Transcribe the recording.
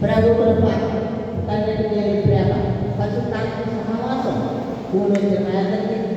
Berapa berempat Tanya dia berapa? Pasukan sama langsung. Bunuh jenazah